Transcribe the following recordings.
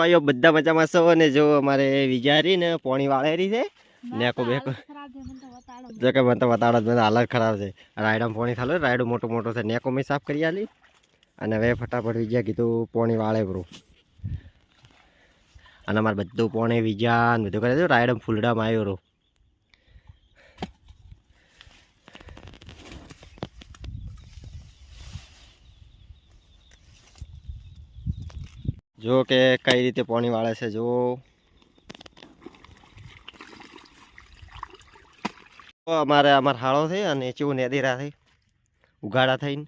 ભાઈઓ બધા મજામાં છો? અને જો અમારે વિજારી ને પોણી વાળેરી છે. નેકો બેકો જો કે મને તો બતાડો બધા હાલત ખરાબ છે. રાયડામાં પોણી થાલો રાયડો મોટો મોટો છે નેકો મેં સાફ કરી આલી. અને હવે ફટાફટ વિજ્યા કીધું પોણી વાળે બરું. અને અમારે બધું પોણી વિજ્યા ને બધું કરે છે રાયડમ ફૂલડામાં આવ્યો રહું જો કે કઈ રીતે પાણી વાળે છે જો અમારે અમાર હાળો છે અને ચેવું નેદીરા થઈ ઉઘાડા થઈને.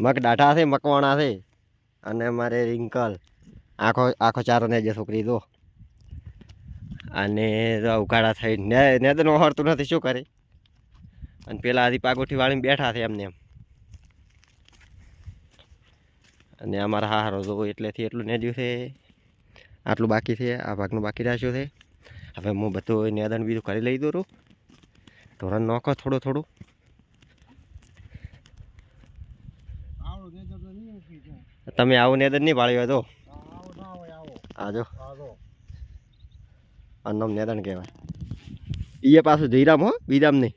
મગ ડાઢા છે, મકવાણા છે, અને મારે રિંકલ. આખો આખો ચારો ને જે છોકરી દો અને જો ઉગાડા થઈ ને નેદન હરતું નથી, શું કરે? અને પેલા આધી પાગોઠી વાળીને બેઠા છે એમને. એમ અને અમારા હારો જો એટલેથી એટલું નેજ્યું છે. આટલું બાકી છે આ ભાગનું બાકી રાખ્યું છે. હવે હું બધું નેદણ બીજું કરી લઈ દઉં ધોરણ નોખો થોડું થોડું. તમે આવું નેદન નહીં હોય તો. આજો અન્નમ નેદણ કહેવાય. એ પાછું જયરામ હો બીજામ નહીં.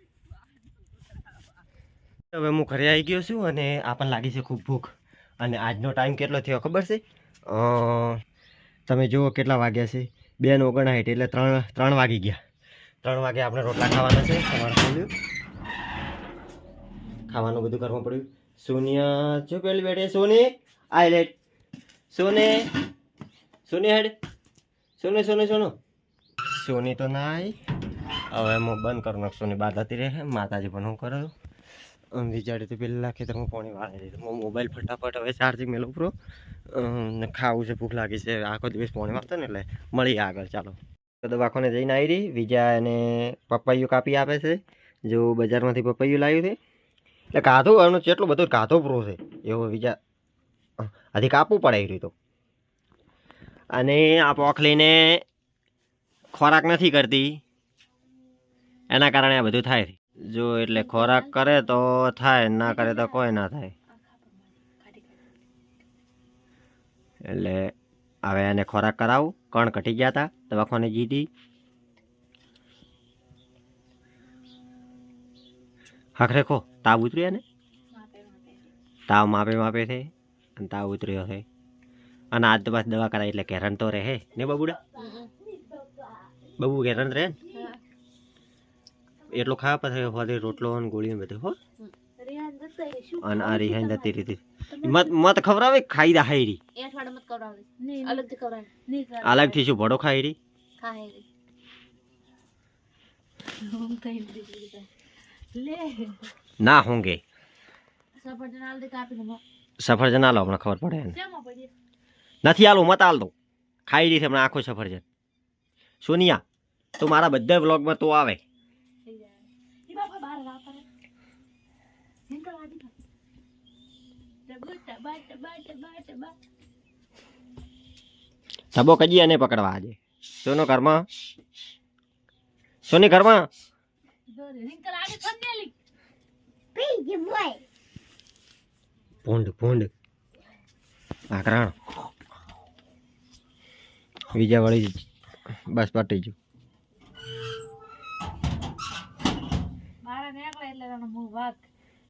હવે હું ઘરે આવી ગયો છું અને આપણને લાગી છે ખૂબ ભૂખ. અને આજનો ટાઈમ કેટલો થયો ખબર છે? તમે જુઓ કેટલા વાગ્યા છે. બે ને ઓગણસાઠ એટલે ત્રણ ત્રણ વાગી ગયા. ત્રણ વાગે આપણે રોટલા ખાવાના છે. સવારે ખાવાનું બધું કરવું પડ્યું. સોનિયા જો પેલી બેઠે. સોની આઈ લેટ સોને, સોની હેડ. સોને સોને, સોનો. સોની તો ના આવી હવે હું બંધ કરું. નાખશો ને બાદ હતી રહે. માતાજી પણ હું કરું. વિચાર્યું તો પેલા ખેતરમાં પાણી વાળી દીધું હું મોબાઈલ ફટાફટ હવે ચાર્જિંગ મેળવું પૂરો. ને ખાવું છે, ભૂખ લાગી છે. આખો દિવસ પાણી વાળતો ને એટલે મળીએ આગળ. ચાલો. તો દવાખાને જઈને આવી રહી. બીજા એને પપૈયું કાપી આપે છે. જો બજારમાંથી પપૈયું લાવ્યું છે. એટલે કાધું એનું જેટલું બધો કાધો પૂરો છે. એવો બીજા આથી કાપવું પડે એ રીતો અને આ પોખ લઈને ખોરાક નથી કરતી. એના કારણે આ બધું થાય જો એટલે ખોરાક કરે તો થાય, ના કરે તો કોઈ ના થાય. એટલે હવે એને ખોરાક કરાવું. કણ ઘટી ગયા હતા દવાખાને જીધી હાખરે ખો તાવ ઉતર્યો ને તાવ માપે માપે છે અને તાવ ઉતર્યો છે. અને આજ તો દવા કરાવી એટલે ઘેરણ તો રહે, ને બબુડા? બબુ ઘેરણ રહે ને? એટલું ખાવા પછી હોદી રોટલો અને ગોળી ને બધું હો. અને આ રિહાઈ દતી રીતી મત મત ખવરાવે ખાઈ દા હાઈરી અલગથી શું ભડો ખાઈરી ના હોંગે. સફરજન આલો હમણાં ખબર પડે એને. નથી આલો મત આલ દો ખાઈ રહી છે હમણાં આખો સફરજન. સોનિયા તો મારા બધા વ્લોગમાં તો આવે. ધબો કજી અને પકડવા આજે સોનો ઘરમાં સોની ઘરમાં ભૂંડ ભૂંડ આકરાણ બીજા વળી બસ પટી ગયું મારા નીકળે એટલે તને હું વાત